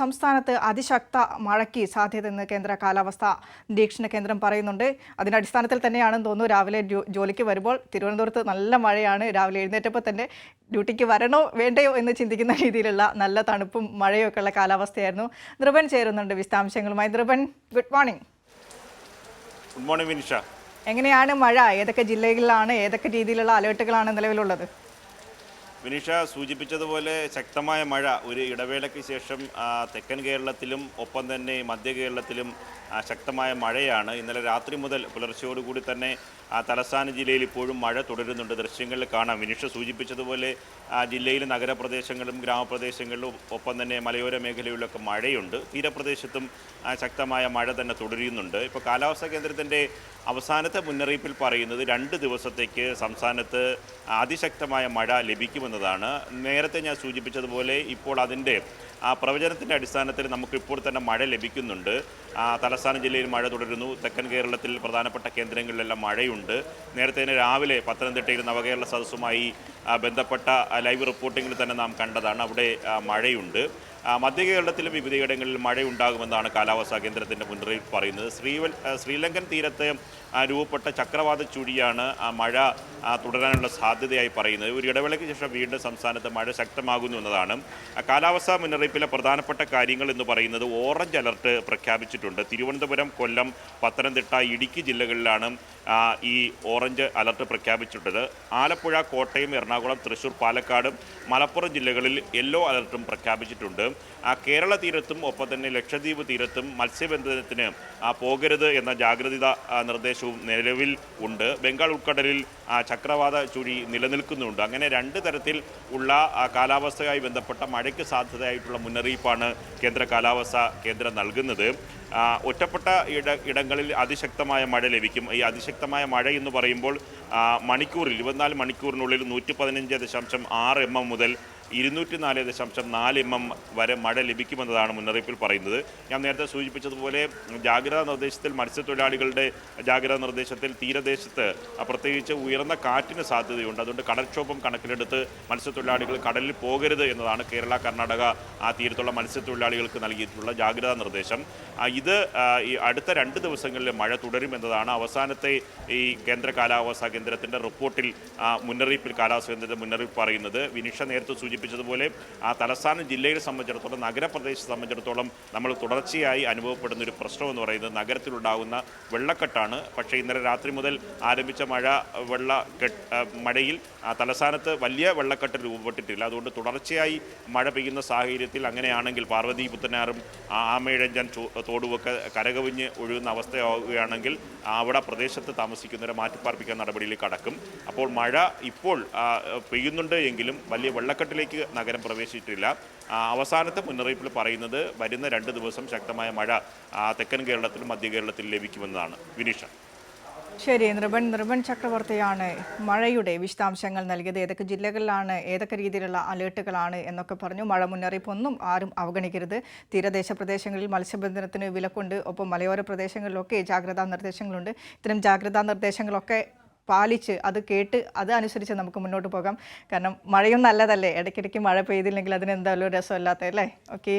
സംസ്ഥാനത്ത് അതിശക്ത മഴയ്ക്ക് സാധ്യതയെന്ന് കേന്ദ്ര കാലാവസ്ഥാ നിരീക്ഷണ കേന്ദ്രം പറയുന്നുണ്ട്. അതിന്റെ അടിസ്ഥാനത്തിൽ തന്നെയാണെന്ന് തോന്നുന്നു രാവിലെ ജോലിക്ക് വരുമ്പോൾ തിരുവനന്തപുരത്ത് നല്ല മഴയാണ്. രാവിലെ എഴുന്നേറ്റപ്പോൾ തന്നെ ഡ്യൂട്ടിക്ക് വരണോ വേണ്ടയോ എന്ന് ചിന്തിക്കുന്ന രീതിയിലുള്ള നല്ല തണുപ്പും മഴയും ഒക്കെ ഉള്ള കാലാവസ്ഥയായിരുന്നു. ധ്രുവൻ ചേരുന്നുണ്ട് വിശദാംശങ്ങളുമായി. Dhruvan good morning. Good morning Vinisha. എങ്ങനെയാണ് മഴ? ഏതൊക്കെ ജില്ലകളിലാണ്? ഏതൊക്കെ രീതിയിലുള്ള അലേർട്ടുകളാണ് നിലവിലുള്ളത്? വിനിഷ സൂചിപ്പിച്ചതുപോലെ ശക്തമായ മഴ ഒരു ഇടവേളയ്ക്ക് ശേഷം തെക്കൻ കേരളത്തിലും ഒപ്പം തന്നെ മധ്യ കേരളത്തിലും ശക്തമായ മഴയാണ്. ഇന്നലെ രാത്രി മുതൽ പുലർച്ചയോടുകൂടി തന്നെ തലസ്ഥാന ജില്ലയിൽ ഇപ്പോഴും മഴ തുടരുന്നുണ്ട്. ദൃശ്യങ്ങളിൽ കാണാം. വിനിഷ സൂചിപ്പിച്ചതുപോലെ ജില്ലയിലെ നഗരപ്രദേശങ്ങളും ഗ്രാമപ്രദേശങ്ങളിലും ഒപ്പം തന്നെ മലയോര മേഖലയിലൊക്കെ മഴയുണ്ട്. തീരപ്രദേശത്തും ശക്തമായ മഴ തന്നെ തുടരുന്നുണ്ട്. ഇപ്പോൾ കാലാവസ്ഥാ കേന്ദ്രത്തിന്റെ അവസാനത്തെ മുന്നറിയിപ്പിൽ പറയുന്നത് രണ്ട് ദിവസത്തേക്ക് സംസ്ഥാനത്ത് അതിശക്തമായ മഴ ലഭിക്കുമെന്നതാണ് നേരത്തെ ഞാൻ സൂചിപ്പിച്ചതുപോലെ ഇപ്പോൾ അതിന്റെ ആ പ്രവചനത്തിന്റെ അടിസ്ഥാനത്തിൽ നമുക്കിപ്പോൾ തന്നെ മഴ ലഭിക്കുന്നുണ്ട്. തലസ്ഥാന ജില്ലയിൽ മഴ തുടരുന്നു. തെക്കൻ കേരളത്തിൽ പ്രധാനപ്പെട്ട കേന്ദ്രങ്ങളിലെല്ലാം മഴയുണ്ട്. നേരത്തെ തന്നെ രാവിലെ പത്തനംതിട്ടയിൽ നവകേരള സദസ്സുമായി ബന്ധപ്പെട്ട ലൈവ് റിപ്പോർട്ടിങ്ങിൽ തന്നെ നാം കണ്ടതാണ്. അവിടെ മഴയുണ്ട്. മധ്യ കേരളത്തിലും വിവിധയിടങ്ങളിൽ മഴയുണ്ടാകുമെന്നാണ് കാലാവസ്ഥാ കേന്ദ്രത്തിന്റെ മുന്നറിയിപ്പ് പറയുന്നത്. ശ്രീവൽ ശ്രീലങ്കൻ തീരത്ത് രൂപപ്പെട്ട ചക്രവാത ചുഴിയാണ് മഴ തുടരാനുള്ള സാധ്യതയായി പറയുന്നത്. ഒരു ഇടവേളയ്ക്ക് ശേഷം വീണ്ടും സംസ്ഥാനത്ത് മഴ ശക്തമാകുന്നു എന്നതാണ്. കാലാവസ്ഥാ മുന്നറിയിപ്പിലെ പ്രധാനപ്പെട്ട കാര്യങ്ങൾ എന്ന് പറയുന്നത് ഓറഞ്ച് അലർട്ട് പ്രഖ്യാപിച്ചിട്ടുണ്ട്. തിരുവനന്തപുരം കൊല്ലം പത്തനംതിട്ട ഇടുക്കി ജില്ലകളിലാണ് ഈ ഓറഞ്ച് അലർട്ട് പ്രഖ്യാപിച്ചിട്ടുള്ളത്. ആലപ്പുഴ കോട്ടയം എറണാകുളം തൃശൂർ പാലക്കാട് മലപ്പുറം ജില്ലകളിൽ യെല്ലോ അലർട്ടും പ്രഖ്യാപിച്ചിട്ടുണ്ട്. ആ കേരള തീരത്തും ഒപ്പം തന്നെ ലക്ഷദ്വീപ് തീരത്തും മത്സ്യബന്ധനത്തിന് പോകരുത് എന്ന ജാഗ്രത നിർദ്ദേശവും നിലവിൽ ഉണ്ട്. ബംഗാൾ ഉൾക്കടലിൽ ആ, ചക്രവാത ചുഴി നിലനിൽക്കുന്നുണ്ട്. അങ്ങനെ രണ്ട് തരത്തിൽ ഉള്ള കാലാവസ്ഥയുമായി ബന്ധപ്പെട്ട മഴയ്ക്ക് സാധ്യതയായിട്ടുള്ള മുന്നറിയിപ്പാണ് കേന്ദ്ര കാലാവസ്ഥാ കേന്ദ്രം നൽകുന്നത്. ഒറ്റപ്പെട്ട ഇട ഇടങ്ങളിൽ അതിശക്തമായ മഴ ലഭിക്കും. ഈ അതിശക്തമായ മഴ എന്ന് പറയുമ്പോൾ മണിക്കൂറിൽ ഇരുപത്തിനാല് മണിക്കൂറിനുള്ളിൽ നൂറ്റി പതിനഞ്ച് ദശാംശം ആറ് എം എം മുതൽ ഇരുന്നൂറ്റി നാല് ദശാംശം നാല് എം എം വരെ മഴ ലഭിക്കുമെന്നതാണ് മുന്നറിയിപ്പിൽ പറയുന്നത്. ഞാൻ നേരത്തെ സൂചിപ്പിച്ചതുപോലെ ജാഗ്രതാ നിർദ്ദേശത്തിൽ മത്സ്യത്തൊഴിലാളികളുടെ ജാഗ്രതാ നിർദ്ദേശത്തിൽ തീരദേശത്ത് പ്രത്യേകിച്ച് ഉയർന്ന കാറ്റിന് സാധ്യതയുണ്ട്. അതുകൊണ്ട് കടൽക്ഷോഭം കണക്കിലെടുത്ത് മത്സ്യത്തൊഴിലാളികൾ കടലിൽ പോകരുത് എന്നതാണ് കേരള കർണാടക ആ തീരത്തുള്ള മത്സ്യത്തൊഴിലാളികൾക്ക് നൽകിയിട്ടുള്ള ജാഗ്രതാ നിർദ്ദേശം. ഇത് ഈ അടുത്ത രണ്ട് ദിവസങ്ങളിൽ മഴ തുടരുമെന്നതാണ് അവസാനത്തെ ഈ കേന്ദ്ര കാലാവസ്ഥാ കേന്ദ്രത്തിന്റെ റിപ്പോർട്ടിൽ മുന്നറിയിപ്പിൽ കാലാവസ്ഥാ കേന്ദ്രത്തിന്റെ മുന്നറിയിപ്പ് പറയുന്നത്. വിനിഷ നേരത്തെ സൂചിപ്പിച്ചതുപോലെ ആ തലസ്ഥാന ജില്ലയെ സംബന്ധിച്ചിടത്തോളം നഗരപ്രദേശത്തെ സംബന്ധിച്ചിടത്തോളം നമ്മൾ തുടർച്ചയായി അനുഭവപ്പെടുന്ന ഒരു പ്രശ്നം എന്ന് പറയുന്നത് നഗരത്തിലുണ്ടാകുന്ന വെള്ളക്കെട്ടാണ്. പക്ഷേ ഇന്നലെ രാത്രി മുതൽ ആരംഭിച്ച മഴ വെള്ള മഴയിൽ ആ, തലസ്ഥാനത്ത് വലിയ വെള്ളക്കെട്ട് രൂപപ്പെട്ടിട്ടില്ല. അതുകൊണ്ട് തുടർച്ചയായി മഴ പെയ്യുന്ന സാഹചര്യത്തിൽ അങ്ങനെയാണെങ്കിൽ പാർവതി പുത്തനാറും ആമയിഴഞ്ചാൻ തോടുമൊക്കെ കരകവിഞ്ഞ് ഒഴുകുന്ന അവസ്ഥയാവുകയാണെങ്കിൽ അവിടെ പ്രദേശത്ത് താമസിക്കുന്നവരെ മാറ്റിപ്പാർപ്പിക്കാൻ നടപടിയിലേക്ക് കടക്കും അപ്പോൾ മഴ ഇപ്പോൾ പെയ്യുന്നുണ്ട് എങ്കിലും വലിയ വെള്ളക്കെട്ടിലേക്ക് നഗരം പ്രവേശിച്ചിട്ടില്ല. അവസാനത്തെ മുന്നറിയിപ്പിൽ പറയുന്നത് വരുന്ന രണ്ട് ദിവസം ശക്തമായ മഴ തെക്കൻ കേരളത്തിലും മധ്യ കേരളത്തിലും ലഭിക്കുമെന്നതാണ് വിനീഷ. ശരി നൃപൻ നൃപൻ ചക്രവർത്തിയാണ് മഴയുടെ വിശദാംശങ്ങൾ നൽകിയത്. ഏതൊക്കെ ജില്ലകളിലാണ് ഏതൊക്കെ രീതിയിലുള്ള അലേർട്ടുകളാണ് എന്നൊക്കെ പറഞ്ഞു മഴ മുന്നറിയിപ്പൊന്നും ആരും അവഗണിക്കരുത്. തീരദേശ പ്രദേശങ്ങളിൽ മത്സ്യബന്ധനത്തിന് വിലക്കുണ്ട്. ഒപ്പം മലയോര പ്രദേശങ്ങളിലൊക്കെ ജാഗ്രതാ നിർദ്ദേശങ്ങളുണ്ട്. ഇത്തരം ജാഗ്രതാ നിർദ്ദേശങ്ങളൊക്കെ പാലിച്ച് അത് കേട്ട് അത് അനുസരിച്ച് നമുക്ക് മുന്നോട്ട് പോകാം. കാരണം മഴയും നല്ലതല്ലേ? ഇടയ്ക്കിടയ്ക്ക് മഴ പെയ്തില്ലെങ്കിൽ അതിന് എന്തായാലും രസമില്ലാത്ത അല്ലേ? ഓക്കെ